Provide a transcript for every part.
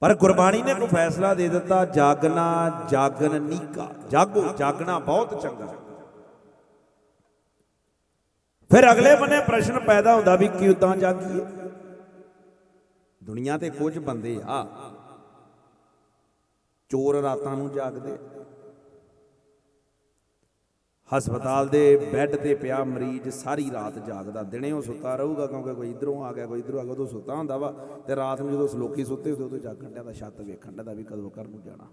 ਪਰ ਗੁਰਬਾਣੀ ਨੇ ਕੋਈ ਫੈਸਲਾ ਦੇ ਦਿੱਤਾ, ਜਾਗਣਾ ਜਾਗਨ ਨੀਕਾ। ਜਾਗੋ, ਜਾਗਣਾ ਬਹੁਤ ਚੰਗਾ। ਫਿਰ ਅਗਲੇ ਬੰਨੇ ਪ੍ਰਸ਼ਨ ਪੈਦਾ ਹੁੰਦਾ ਵੀ ਕਿਉਂ ਜਾਗੀਏ? ਦੁਨੀਆ ਤੇ ਕੁਝ ਬੰਦੇ ਆ, ਚੋਰ ਰਾਤਾਂ ਨੂੰ ਜਾਗਦੇ। ਹਸਪਤਾਲ ਦੇ ਬੈੱਡ ਤੇ ਪਿਆ ਮਰੀਜ਼, ਸਾਰੀ ਰਾਤ ਜਾਗਦਾ। ਦਿਨੇ ਉਹ ਸੁੱਤਾ ਰਹੂਗਾ ਕਿਉਂਕਿ ਕੋਈ ਇਧਰੋਂ ਆ ਗਿਆ, ਕੋਈ ਇਧਰੋਂ ਆ ਗਿਆ, ਉਦੋਂ ਸੁੱਤਾ ਹੁੰਦਾ ਵਾ ਤੇ ਰਾਤ ਨੂੰ ਜਦੋਂ ਲੋਕੀ ਸੁੱਤੇ ਹੁੰਦੇ, ਉਦੋਂ ਜਾਗਣ ਡਿਆ ਦਾ ਛੱਤ ਵੇਖਣ ਦਾ ਵੀ ਕਦੋਂ ਘਰ ਨੂੰ ਜਾਣਾ।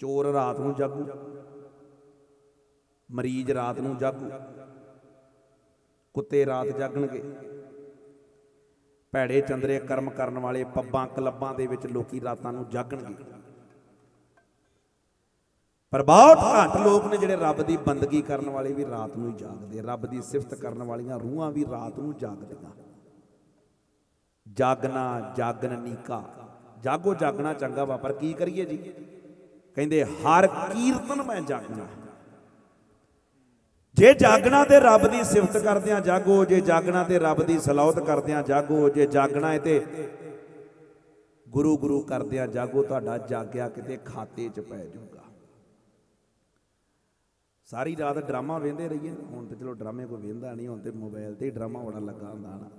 ਚੋਰ ਰਾਤ ਨੂੰ ਜਾਗੂ, ਮਰੀਜ਼ ਰਾਤ ਨੂੰ ਜਾਗੂ। ਕੁੱਤੇ ਰਾਤ ਜਾਗਣਗੇ। ਭੈੜੇ ਚੰਦਰੇ ਕਰਮ ਕਰਨ ਵਾਲੇ ਪੱਬਾਂ, ਕਲੱਬਾਂ ਦੇ ਵਿੱਚ ਲੋਕੀ ਰਾਤਾਂ ਨੂੰ ਜਾਗਣਗੇ। ਪਰ ਬਹੁਤ ਘੱਟ ਲੋਕ ਨੇ ਜਿਹੜੇ ਰੱਬ ਦੀ ਬੰਦਗੀ ਕਰਨ ਵਾਲੇ ਵੀ ਰਾਤ ਨੂੰ ਹੀ ਜਾਗਦੇ ਰੱਬ ਦੀ ਸਿਫਤ ਕਰਨ ਵਾਲੀਆਂ ਰੂਹਾਂ ਵੀ ਰਾਤ ਨੂੰ ਜਾਗਦੀਆਂ। ਜਾਗਣਾ, ਜਾਗਣ ਨੀਕਾ। ਜਾਗੋ, ਜਾਗਣਾ ਚੰਗਾ ਵਾ, ਪਰ ਕੀ ਕਰੀਏ ਜੀ? ਕਹਿੰਦੇ, ਹਰ ਕੀਰਤਨ ਮੈਂ ਜਾਗਣਾ। ਜੇ ਜਾਗਣਾ ਤੇ ਰੱਬ ਦੀ ਸਿਫਤ ਕਰਦਿਆਂ ਜਾਗੋ। ਜੇ ਜਾਗਣਾ ਤੇ ਰੱਬ ਦੀ ਸਲਾਉਤ ਕਰਦਿਆਂ ਜਾਗੋ। ਜੇ ਜਾਗਣਾ ਹੈ ਤੇ ਗੁਰੂ ਗੁਰੂ ਕਰਦਿਆਂ ਜਾਗੋ। ਤੁਹਾਡਾ ਜਾਗਿਆ ਕਿਤੇ ਖਾਤੇ 'ਚ ਪੈ ਜਾਊਗਾ। ਸਾਰੀ ਰਾਤ ਡਰਾਮਾ ਵੇਂਦੇ ਰਹੀਏ। ਹੁਣ ਤੇ ਚਲੋ ਡਰਾਮੇ ਕੋਈ ਵੇਂਦਾ ਨਹੀਂ, ਹੁਣ ਤੇ ਮੋਬਾਈਲ ਤੇ ਹੀ ਡਰਾਮਾ ਬੜਾ ਲੱਗਾ ਹੁੰਦਾ ਨਾ।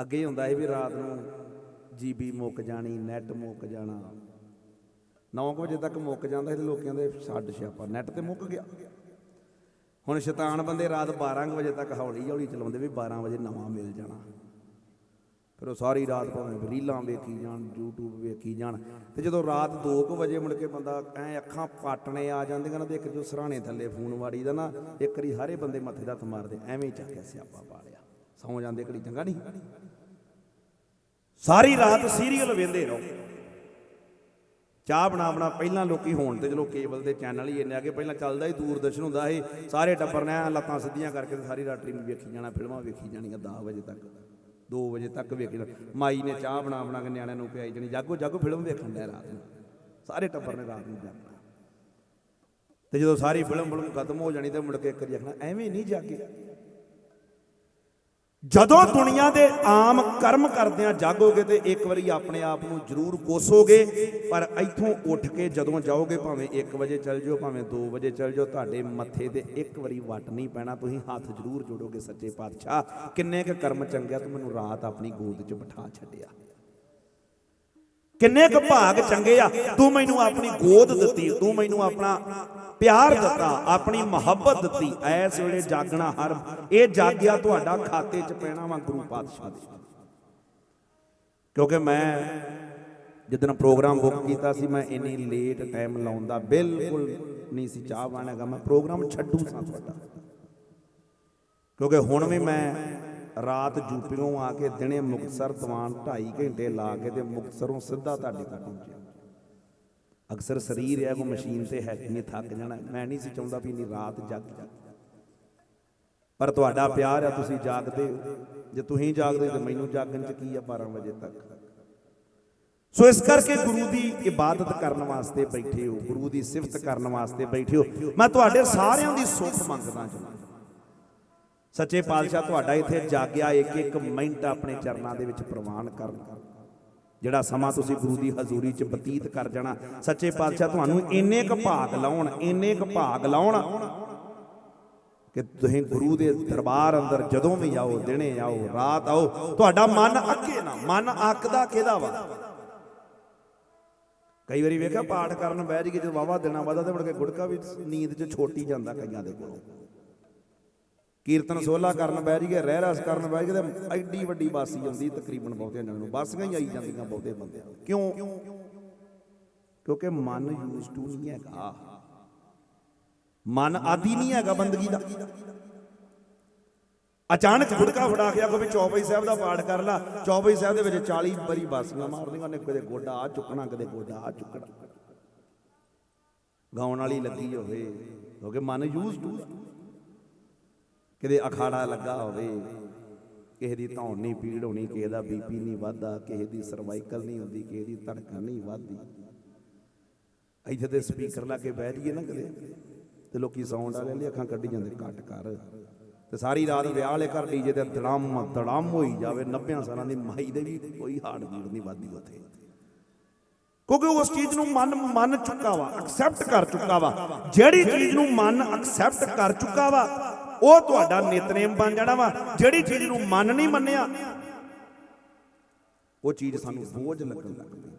ਅੱਗੇ ਹੁੰਦਾ ਸੀ ਵੀ ਰਾਤ ਨੂੰ ਜੀਬੀ ਮੁੱਕ ਜਾਣੀ ਨੈਟ ਮੁੱਕ ਜਾਣਾ। 9 ਵਜੇ ਤੱਕ ਮੁੱਕ ਜਾਂਦਾ ਸੀ ਲੋਕਾਂ ਦੇ ਛੱਡ ਛਾਪਾ ਨੈਟ ਤੇ ਮੁੱਕ ਗਿਆ। ਹੁਣ ਸ਼ੈਤਾਨ ਬੰਦੇ ਰਾਤ 12 ਕੁ ਵਜੇ ਤੱਕ ਹੌਲੀ ਹੌਲੀ ਚਲਾਉਂਦੇ ਵੀ 12 ਵਜੇ ਨਵਾਂ ਮਿਲ ਜਾਣਾ। ਫਿਰ ਉਹ ਸਾਰੀ ਰਾਤ ਭਾਵੇਂ ਰੀਲਾਂ ਵੇਖੀ ਜਾਣ, YouTube ਵੇਖੀ ਜਾਣ। ਤੇ ਜਦੋਂ ਰਾਤ 2 ਕੁ ਵਜੇ ਮੁੜ ਕੇ ਬੰਦਾ ਐ ਅੱਖਾਂ ਪਾਟਣੇ ਆ ਜਾਂਦੀਆਂ ਨਾ ਤੇ ਇੱਕ ਜੋ ਸਰਾਣੇ ਥੱਲੇ ਫੋਨ ਵਾੜੀ ਦਾ ਨਾ, ਇੱਕ ਵਾਰੀ ਸਾਰੇ ਬੰਦੇ ਮੱਥੇ ਦਾ ਹੱਥ ਮਾਰਦੇ, ਐਵੇਂ ਹੀ ਚੱਕਿਆ ਸਿਆਪਾ ਪਾ ਲਿਆ। ਸੌਂ ਜਾਂਦੇ ਘੜੀ, ਚੰਗਾ ਨਹੀਂ? ਸਾਰੀ ਰਾਤ ਸੀਰੀਅਲ ਵੇਂਦੇ ਰਹੋ। ਚਾਹ ਬਣਾ ਬਣਾ ਪਹਿਲਾਂ ਲੋਕੀ ਹੋਣ ਤੇ ਚਲੋ ਕੇਬਲ ਦੇ ਚੈਨਲ ਹੀ ਇੰਨੇ ਆ ਕਿ ਪਹਿਲਾਂ ਚੱਲਦਾ ਹੀ ਦੂਰਦਰਸ਼ਨ ਹੁੰਦਾ ਸੀ। ਸਾਰੇ ਟੱਬਰ ਨੇ ਲੱਤਾਂ ਸਿੱਧੀਆਂ ਕਰਕੇ ਸਾਰੀ ਰਾਤ ਨੂੰ ਵੇਖੀ ਜਾਣਾ, ਫਿਲਮਾਂ ਵੇਖੀ ਜਾਣੀਆਂ 10 ਵਜੇ ਤੱਕ। 2 ਵਜੇ ਤੱਕ ਵੇਖ ਲੈਣਾ। ਮਾਈ ਨੇ ਚਾਹ ਬਣਾ ਬਣਾ ਕੇ ਨਿਆਣਿਆਂ ਨੂੰ ਪਿਆਈ ਜਣੀ। ਜਾਗੋ ਜਾਗੋ ਫਿਲਮ ਵੇਖਣ ਡਿਆ ਰਾਤ ਨੂੰ। ਸਾਰੇ ਟੱਬਰ ਨੇ ਰਾਤ ਨੂੰ ਜਾਗਣਾ। ਤੇ ਜਦੋਂ ਸਾਰੀ ਫਿਲਮ ਫਿਲਮ ਖਤਮ ਹੋ ਜਾਣੀ ਤੇ ਮੁੜ ਕੇ ਇੱਕ ਵਾਰੀ ਆਖਣਾ, ਐਵੇਂ ਨਹੀਂ ਜਾਗੇ। ਜਦੋਂ ਦੁਨੀਆ ਦੇ ਆਮ ਕਰਮ ਕਰਦਿਆਂ ਜਾਗੋਗੇ ਤੇ ਇੱਕ ਵਾਰੀ ਆਪਣੇ ਆਪ ਨੂੰ ਜ਼ਰੂਰ ਕੋਸੋਗੇ, ਪਰ ਇੱਥੋਂ ਉੱਠ ਕੇ ਜਦੋਂ ਜਾਓਗੇ, ਭਾਵੇਂ 1 ਵਜੇ ਚੱਲ ਜਾਓ, ਭਾਵੇਂ 2 ਵਜੇ ਚੱਲ ਜਾਓ, ਤੁਹਾਡੇ ਮੱਥੇ ਤੇ ਇੱਕ ਵਾਰੀ ਵੱਟ ਨਹੀਂ ਪੈਣਾ, ਤੁਸੀਂ ਹੱਥ ਜ਼ਰੂਰ ਜੋੜੋਗੇ ਸੱਚੇ ਪਾਤਸ਼ਾਹ। ਕਿੰਨੇ ਕੁ ਕਰਮ ਚੰਗਿਆ ਤੂੰ ਮੈਨੂੰ ਰਾਤ ਆਪਣੀ ਗੋਦ 'ਚ ਬਿਠਾ ਛੱਡਿਆ। ਕਿੰਨੇ ਕੁ ਭਾਗ ਚੰਗੇ ਆ, ਤੂੰ ਮੈਨੂੰ ਆਪਣੀ ਗੋਦ ਦਿੱਤੀ, ਤੂੰ ਮੈਨੂੰ ਆਪਣਾ ਪਿਆਰ ਦਿੱਤਾ, ਆਪਣੀ ਮੁਹੱਬਤ ਦਿੱਤੀ। ਐਸ ਵੇਲੇ ਜਾਗਣਾ ਹਰ, ਇਹ ਜਾਗਿਆ ਤੁਹਾਡਾ ਖਾਤੇ 'ਚ ਪੈਣਾ ਵਾ ਗੁਰੂ ਪਾਤਸ਼ਾਹ ਦੇ। ਕਿਉਂਕਿ ਮੈਂ ਜਿੱਦਣ ਪ੍ਰੋਗਰਾਮ ਬੁੱਕ ਕੀਤਾ ਸੀ, ਮੈਂ ਇੰਨੀ ਲੇਟ ਟਾਈਮ ਲਾਉਂਦਾ ਬਿਲਕੁਲ ਨਹੀਂ ਸੀ ਚਾਹ ਬਣਾਗਾ ਮੈਂ ਪ੍ਰੋਗਰਾਮ ਛੱਡੂ ਸਾਂ ਤੁਹਾਡਾ। ਕਿਉਂਕਿ ਹੁਣ ਵੀ ਮੈਂ ਰਾਤ ਯੂਪੀਓਂ ਆ ਕੇ ਦਿਨੇ ਮੁਕਤਸਰ ਦਵਾਨ 2.5 ਘੰਟੇ ਲਾ ਕੇ ਤੇ ਮੁਕਤਸਰੋਂ ਸਿੱਧਾ ਤੁਹਾਡੇ ਤੱਕ ਪਹੁੰਚਿਆ। ਅਕਸਰ ਸਰੀਰ ਹੈ ਕੋ ਮਸ਼ੀਨ ਤੇ ਹੈ ਨਹੀਂ ਥੱਕ ਜਾਣਾ। ਮੈਂ ਨਹੀਂ ਸੀ ਚਾਹੁੰਦਾ ਵੀ ਨਹੀਂ ਰਾਤ ਜਾਗ। ਪਰ ਤੁਹਾਡਾ ਪਿਆਰ ਆ, ਤੁਸੀਂ ਜਾਗਦੇ ਹੋ। ਜੇ ਤੁਸੀਂ ਜਾਗਦੇ ਹੋ, ਤੇ ਮੈਨੂੰ ਜਾਗਣ ਚ ਕੀ ਆ 12 ਵਜੇ ਤੱਕ? ਸੋ ਇਸ ਕਰਕੇ ਗੁਰੂ ਦੀ ਇਬਾਦਤ ਕਰਨ ਵਾਸਤੇ ਬੈਠੇ ਹੋ, ਗੁਰੂ ਦੀ ਸਿਫਤ ਕਰਨ ਵਾਸਤੇ ਬੈਠੇ ਹੋ। ਮੈਂ ਤੁਹਾਡੇ ਸਾਰਿਆਂ ਦੀ ਸੁੱਖ ਮੰਗਦਾ ਜੀ। ਸੱਚੇ ਪਾਤਸ਼ਾਹ ਤੁਹਾਡਾ ਇੱਥੇ ਜਾਗਿਆ ਇੱਕ ਇੱਕ ਮਿੰਟ ਆਪਣੇ ਚਰਨਾਂ ਦੇ ਵਿੱਚ ਪ੍ਰਵਾਨ ਕਰਨ। ਜਿਹੜਾ ਸਮਾਂ ਤੁਸੀਂ ਗੁਰੂ ਦੀ ਹਜ਼ੂਰੀ 'ਚ ਬਤੀਤ ਕਰ ਜਾਣਾ, ਸੱਚੇ ਪਾਤਸ਼ਾਹ ਤੁਹਾਨੂੰ ਇੰਨੇ ਕੁ ਭਾਗ ਲਾਉਣ, ਇੰਨੇ ਕੁ ਭਾਗ ਲਾਉਣ ਕਿ ਤੁਸੀਂ ਗੁਰੂ ਦੇ ਦਰਬਾਰ ਅੰਦਰ ਜਦੋਂ ਵੀ ਆਓ, ਦਿਨੇ ਆਓ, ਰਾਤ ਆਓ, ਤੁਹਾਡਾ ਮਨ ਅੱਕੇ ਨਾ, ਮਨ ਅੱਕਦਾ ਕਿਹਦਾ ਵਾ? ਕਈ ਵਾਰੀ ਵੇਖਿਆ ਪਾਠ ਕਰਨ ਬਹਿ ਜੀਏ ਜਦੋਂ ਵਾਵਾ ਦਿਨਾਂ ਬਾਅਦ ਤੇ ਮੁੜ ਕੇ ਗੁੜਕਾ ਵੀ ਨੀਂਦ 'ਚ ਛੋਟੀ ਜਾਂਦਾ ਕਈਆਂ ਦੇ ਕੋਲੋਂ। ਕੀਰਤਨ ਸੋਲਾ ਕਰਨ ਬਹਿ ਜੀਏ ਰਹਿ ਰਸ ਕਰਨ ਬਹਿ ਜੀਏ ਤੇ ਐਡੀ ਵੱਡੀ ਬਾਸੀ ਆਉਂਦੀ ਤਕਰੀਬਨ ਬਹੁਤਿਆਂ ਜਣਾਂ ਨੂੰ ਬਾਸੀਆਂ ਹੀ ਆਈ ਜਾਂਦੀਆਂ ਬਹੁਤੇ ਬੰਦਿਆਂ ਕਿਉਂ? ਕਿਉਂਕਿ ਮਨ ਯੂਜ਼ ਟੂ ਨਹੀਂ ਹੈਗਾ। ਮਨ ਆਦੀ ਨਹੀਂ ਹੈਗਾ ਬੰਦਗੀ ਦਾ। ਅਚਾਨਕ ਗੁੜਕਾ ਫੜਾ ਕੇ ਆਖੋ ਵੀ ਚੌਪਈ ਸਾਹਿਬ ਦਾ ਪਾਠ ਕਰ ਲਾ। ਚੌਪਈ ਸਾਹਿਬ ਦੇ ਵਿੱਚ 40 ਵਾਰੀ ਬਾਸੀਆਂ ਮਾਰਨੀਆਂ ਨੇ ਕਦੇ ਗੋਡਾ ਆ ਚੁੱਕਣਾ, ਕਦੇ ਗੋਡਾ ਆ ਚੁੱਕਣਾ। ਗਾਉਣ ਵਾਲੀ ਲੱਗੀ ਹੋਵੇ, ਕਿਉਂਕਿ ਮਨ ਯੂਜ਼ ਟੂ ਕਿਤੇ ਅਖਾੜਾ ਲੱਗਾ ਹੋਵੇ, ਕਿਸੇ ਦੀ ਧੌਣ ਨਹੀਂ ਪੀੜ ਹੋਣੀ, ਕਿਸੇ ਦਾ ਬੀਪੀ ਨਹੀਂ ਵੱਧਦਾ, ਕਿਸੇ ਦੀ ਸਰਵਾਈਕਲ ਨਹੀਂ ਹੁੰਦੀ, ਕਿਸੇ ਦੀ ਧੜਕਣ ਨਹੀਂ ਵੱਧਦੀ। ਇੱਥੇ ਤੇ ਸਪੀਕਰ ਲਾ ਕੇ ਬਹਿ ਜਾਈਏ ਨਾ ਕਦੇ ਤੇ ਲੋਕੀ ਸਾਊਂਡ ਵਾਲੇ ਲਈ ਅੱਖਾਂ ਕੱਢੀ ਜਾਂਦੇ ਘੱਟ ਕਰ। ਤੇ ਸਾਰੀ ਰਾਤ ਵਿਆਹ ਵਾਲੇ ਘਰ ਜੇ ਤੇ ਦੜਮ ਦੜਮ ਹੋਈ ਜਾਵੇ 90 ਸਾਲਾਂ ਦੀ ਮਾਈ ਦੇ ਵੀ ਕੋਈ ਹਾਰਡ ਬੀਟ ਨਹੀਂ ਵੱਧਦੀ ਉੱਥੇ। ਕਿਉਂਕਿ ਉਸ ਚੀਜ਼ ਨੂੰ ਮਨ, ਮੰਨ ਚੁੱਕਾ ਵਾ ਐਕਸੈਪਟ ਕਰ ਚੁੱਕਾ ਵਾ। ਜਿਹੜੀ ਚੀਜ਼ ਨੂੰ ਮਨ ਐਕਸੈਪਟ ਕਰ ਚੁੱਕਾ ਵਾ ਉਹ ਤੁਹਾਡਾ ਨਿਤਨੇਮ ਬਣ ਜਾਣਾ ਵਾ, ਜਿਹੜੀ ਚੀਜ਼ ਨੂੰ ਮਨ ਨਹੀਂ ਮੰਨਿਆ। ਉਹ ਚੀਜ਼ ਸਾਨੂੰ ਬੋਝ ਲੱਗਣ ਲੱਗਦੀ